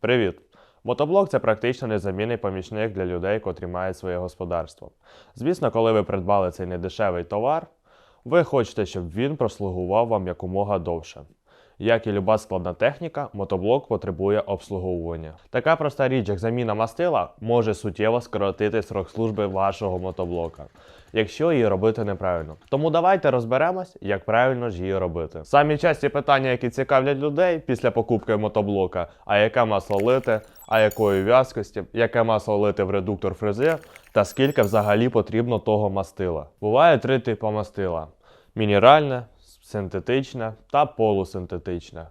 Привіт! Мотоблок це практично незамінний помічник для людей, котрі мають своє господарство. Звісно, коли ви придбали цей недешевий товар, ви хочете, щоб він прослугував вам якомога довше. Як і люба складна техніка, мотоблок потребує обслуговування. Така проста річ, як заміна мастила, може суттєво скоротити срок служби вашого мотоблока, якщо її робити неправильно. Тому давайте розберемось, як правильно ж її робити. Самі часті питання, які цікавлять людей після покупки мотоблока, а яке масло лити, а якої в'язкості, яке масло лити в редуктор фрези, та скільки взагалі потрібно того мастила. Буває три типи мастила: мінеральне, синтетичне та полусинтетичне.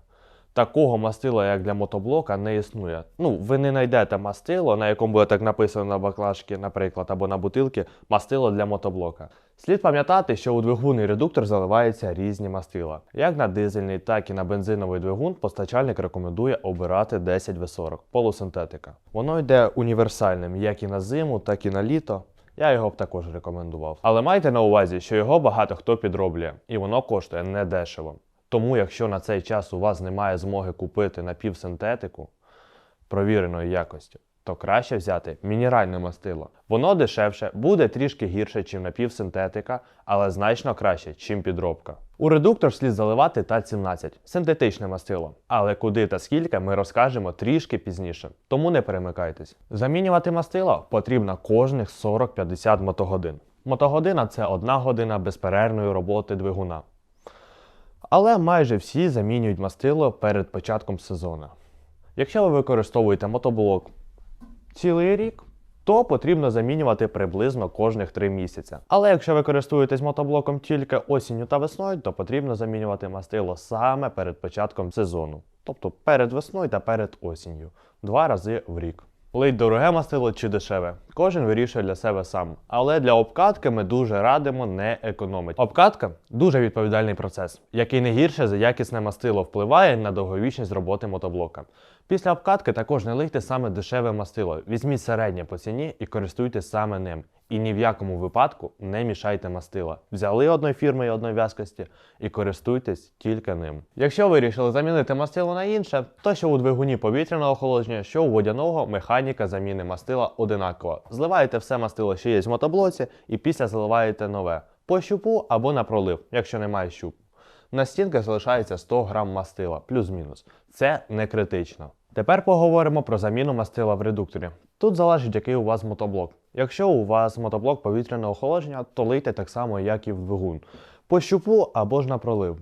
Такого мастила, як для мотоблока, не існує. Ну, ви не знайдете мастило, на якому буде так написано на баклажці, наприклад, або на бутилці мастило для мотоблока. Слід пам'ятати, що у двигунний редуктор заливаються різні мастила. Як на дизельний, так і на бензиновий двигун постачальник рекомендує обирати 10В40 полусинтетика. Воно йде універсальним як і на зиму, так і на літо. Я його б також рекомендував. Але майте на увазі, що його багато хто підроблює, і воно коштує недешево. Тому, якщо на цей час у вас немає змоги купити напівсинтетику провіреної якості, то краще взяти мінеральне мастило. Воно дешевше, буде трішки гірше, ніж напівсинтетика, але значно краще, ніж підробка. У редуктор слід заливати ТА-17 синтетичне мастило. Але куди та скільки ми розкажемо трішки пізніше. Тому не перемикайтесь. Замінювати мастило потрібно кожних 40-50 мотогодин. Мотогодина це одна година безперервної роботи двигуна. Але майже всі замінюють мастило перед початком сезону. Якщо ви використовуєте мотоблок цілий рік, то потрібно замінювати приблизно кожних 3 місяці. Але якщо ви користуєтесь мотоблоком тільки осінню та весною, то потрібно замінювати мастило саме перед початком сезону, тобто перед весною та перед осінню, два рази в рік. Лить дороге мастило чи дешеве. Кожен вирішує для себе сам. Але для обкатки ми дуже радимо не економити. Обкатка дуже відповідальний процес, який не гірше за якісне мастило впливає на довговічність роботи мотоблока. Після обкатки також не лийте саме дешеве мастило. Візьміть середнє по ціні і користуйтесь саме ним. І ні в якому випадку не мішайте мастила. Взяли одної фірми і одної в'язкості і користуйтесь тільки ним. Якщо вирішили замінити мастило на інше, то що у двигуні повітряного охолодження, що у водяного механіка заміни мастила одинакова. Зливаєте все мастило, що є в мотоблоці, і після заливаєте нове по щупу або на пролив, якщо немає щупу. На стінках залишається 100 грам мастила, плюс-мінус. Це не критично. Тепер поговоримо про заміну мастила в редукторі. Тут залежить, який у вас мотоблок. Якщо у вас мотоблок повітряного охолодження, то лийте так само, як і в двигун. По щупу або ж на пролив.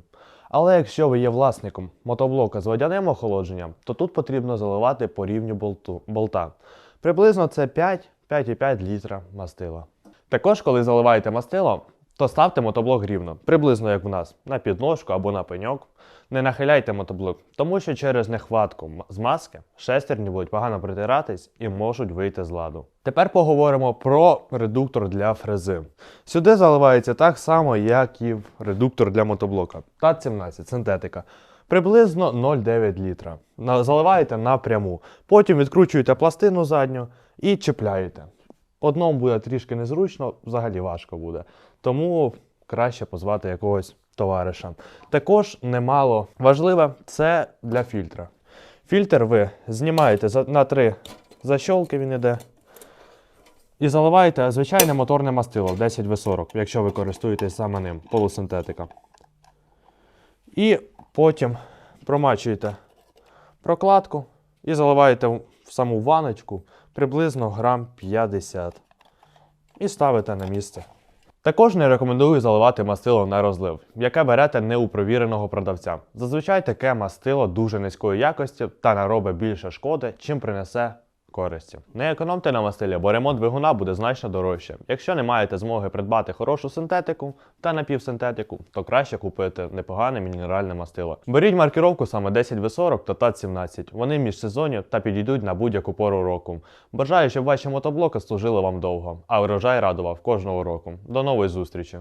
Але якщо ви є власником мотоблока з водяним охолодженням, то тут потрібно заливати по рівню болту, болта. Приблизно це 5-5,5 літра мастила. Також, коли заливаєте мастило, то ставте мотоблок рівно, приблизно як в нас, на підножку або на пеньок. Не нахиляйте мотоблок, тому що через нехватку м- змазки шестерні будуть погано притиратись і можуть вийти з ладу. Тепер поговоримо про редуктор для фрези. Сюди заливається так само, як і в редуктор для мотоблока. ТАТ-17 синтетика. Приблизно 0,9 літра. Заливаєте напряму. Потім відкручуєте пластину задню і чіпляєте. Одному буде трішки незручно, взагалі важко буде. Тому краще позвати якогось товариша. Також немало важливе це для фільтра. Фільтр ви знімаєте на три защолки, він іде. І заливаєте звичайне моторне мастило 10В40, якщо ви користуєтесь саме ним, полусинтетика. І потім промачуєте прокладку і заливаєте в саму ваночку приблизно грам 50 і ставите на місце. Також не рекомендую заливати мастило на розлив, яке берете не у провіреного продавця. Зазвичай таке мастило дуже низької якості та наробить більше шкоди, чим принесе користі. Не економте на мастилі, бо ремонт двигуна буде значно дорожче. Якщо не маєте змоги придбати хорошу синтетику та напівсинтетику, то краще купити непогане мінеральне мастило. Беріть маркіровку саме 10В40 та ТАТ-17. Вони міжсезонні та підійдуть на будь-яку пору року. Бажаю, щоб ваші мотоблоки служили вам довго, а врожай радував кожного року. До нової зустрічі!